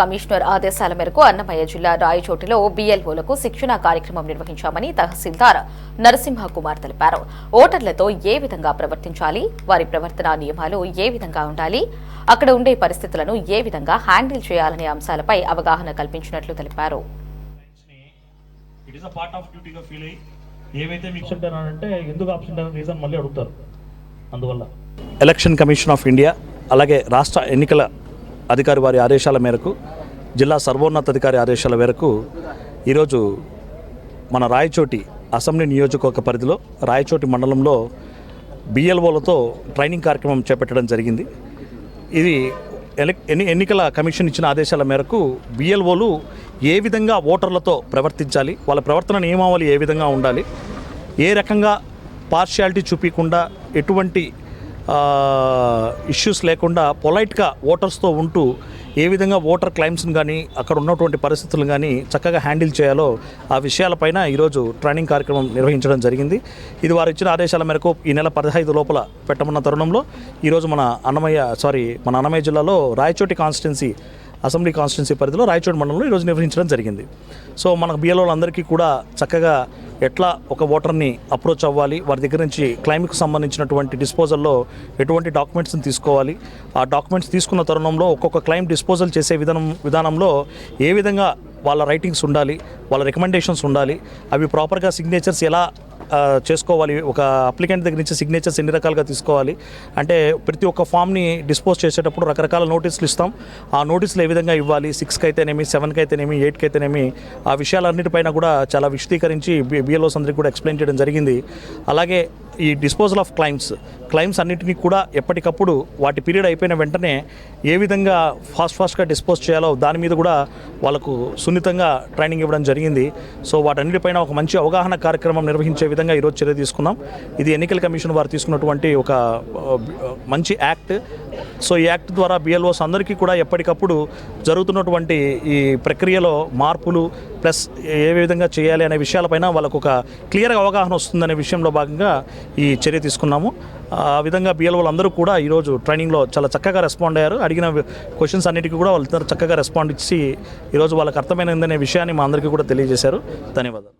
Commissioner ఆదేశాల మేరకు అన్నమయ్య జిల్లా రాయచోటిలో బీఎల్ఓలకు శిక్షణా కార్యక్రమం నిర్వహించామని తహసీల్దార్ నరసింహ కుమార్ తెలిపారు. ఓటర్లతో ఏ విధంగా ప్రవర్తించాలి? వారి ప్రవర్తన నియమాలు ఏ విధంగా ఉండాలి? అక్కడ ఉండే పరిస్థితులను ఏ విధంగా హ్యాండిల్ చేయాలనే అంశాలపై అవగాహన కల్పించినట్లు తెలిపారు. It is a part of డ్యూటీగా feel అయ్యి ఏవైతే మీకు ఆబ్సెంట్ అంటే ఎందుకు ఆబ్సెంట్ అనే రీజన్ మళ్ళీ అడుగుతారు. అందువల్ల ఎలక్షన్ కమిషన్ ఆఫ్ ఇండియా అలాగే రాష్ట్ర ఎన్నికల అధికారి వారి ఆదేశాల మేరకు జిల్లా సర్వోన్నత అధికారి ఆదేశాల మేరకు ఈరోజు మన రాయచోటి అసెంబ్లీ నియోజకవర్గ పరిధిలో రాయచోటి మండలంలో బిఎల్ఓలతో ట్రైనింగ్ కార్యక్రమం చేపట్టడం జరిగింది. ఇది ఎన్ని ఎన్నికల కమిషన్ ఇచ్చిన ఆదేశాల మేరకు బిఎల్ఓలు ఏ విధంగా ఓటర్లతో ప్రవర్తించాలి వాళ్ళ ప్రవర్తన నియమావళి ఏ విధంగా ఉండాలి ఏ రకంగా పార్షియాలిటీ చూపించకుండా ఎటువంటి ఇష్యూస్ లేకుండా పొలైట్గా ఓటర్స్తో ఉంటూ ఏ విధంగా ఓటర్ క్లైమ్స్ని కానీ అక్కడ ఉన్నటువంటి పరిస్థితులను కానీ చక్కగా హ్యాండిల్ చేయాలో ఆ విషయాలపైన ఈరోజు ట్రైనింగ్ కార్యక్రమం నిర్వహించడం జరిగింది. ఇది వారు ఇచ్చిన ఆదేశాల మేరకు ఈ నెల పదహైదు లోపల పెట్టమన్న తరుణంలో ఈరోజు మన అన్నమయ్య సారీ మన అన్నమయ్య జిల్లాలో రాయచోటి కాన్స్టిట్యున్సీ అసెంబ్లీ కాన్స్టిట్యున్సీ పరిధిలో రాయచోటి మండలంలో ఈరోజు నిర్వహించడం జరిగింది. సో మన బిఎల్ఓలందరికీ కూడా చక్కగా ఎట్లా ఒక ఓటర్ని అప్రోచ్ అవ్వాలి వారి దగ్గర నుంచి క్లైమ్కి సంబంధించినటువంటి డిస్పోజల్లో ఎటువంటి డాక్యుమెంట్స్ని తీసుకోవాలి ఆ డాక్యుమెంట్స్ తీసుకున్న తరుణంలో ఒక్కొక్క క్లైమ్ డిస్పోజల్ చేసే విధానం విధానంలో ఏ విధంగా వాళ్ళ రైటింగ్స్ ఉండాలి వాళ్ళ రికమెండేషన్స్ ఉండాలి అవి ప్రాపర్గా సిగ్నేచర్స్ ఎలా చేసుకోవాలి. ఒక అప్లికెంట్ దగ్గర నుంచి సిగ్నేచర్స్ ఎన్ని రకాలుగా తీసుకోవాలి? అంటే ప్రతి ఒక్క ఫామ్ని డిస్పోజ్ చేసేటప్పుడు రకరకాల నోటీసులు ఇస్తాం. ఆ నోటీసులు ఏ విధంగా ఇవ్వాలి? సిక్స్కి అయితేనేమి సెవెన్కి అయితేనేమి ఎయిట్కి అయితేనేమి ఆ విషయాలన్నిటిపైన కూడా చాలా విశదీకరించి బిఎల్ఓస్ అందరికీ కూడా ఎక్స్ప్లెయిన్ చేయడం జరిగింది. అలాగే ఈ డిస్పోజల్ ఆఫ్ క్లైమ్స్ క్లైమ్స్ అన్నింటినీ కూడా ఎప్పటికప్పుడు వాటి పీరియడ్ అయిపోయిన వెంటనే ఏ విధంగా ఫాస్ట్ ఫాస్ట్గా డిస్పోజ్ చేయాలో దాని మీద కూడా వాళ్ళకు సున్నితంగా ట్రైనింగ్ ఇవ్వడం జరిగింది. సో వాటన్నిటిపైన ఒక మంచి అవగాహన కార్యక్రమం నిర్వహించే విధంగా ఈరోజు చర్య తీసుకున్నాం. ఇది ఎన్నికల కమిషన్ వారు తీసుకున్నటువంటి ఒక మంచి యాక్ట్ సో ఈ యాక్ట్ ద్వారా బిఎల్ఓస్ అందరికీ కూడా ఎప్పటికప్పుడు జరుగుతున్నటువంటి ఈ ప్రక్రియలో మార్పులు ప్లస్ ఏ విధంగా చేయాలి అనే విషయాలపైన వాళ్ళకు ఒక క్లియర్గా అవగాహన వస్తుందనే విషయంలో భాగంగా ఈ చర్య తీసుకున్నాము. ఆ విధంగా బిఎల్ఓలు అందరూ కూడా ఈరోజు ట్రైనింగ్లో చాలా చక్కగా రెస్పాండ్ అయ్యారు. అడిగిన క్వశ్చన్స్ అన్నిటికీ కూడా వాళ్ళందరూ చక్కగా రెస్పాండ్ ఇచ్చి ఈరోజు వాళ్ళకి అర్థమైందనే విషయాన్ని మా అందరికీ కూడా తెలియజేశారు. ధన్యవాదాలు.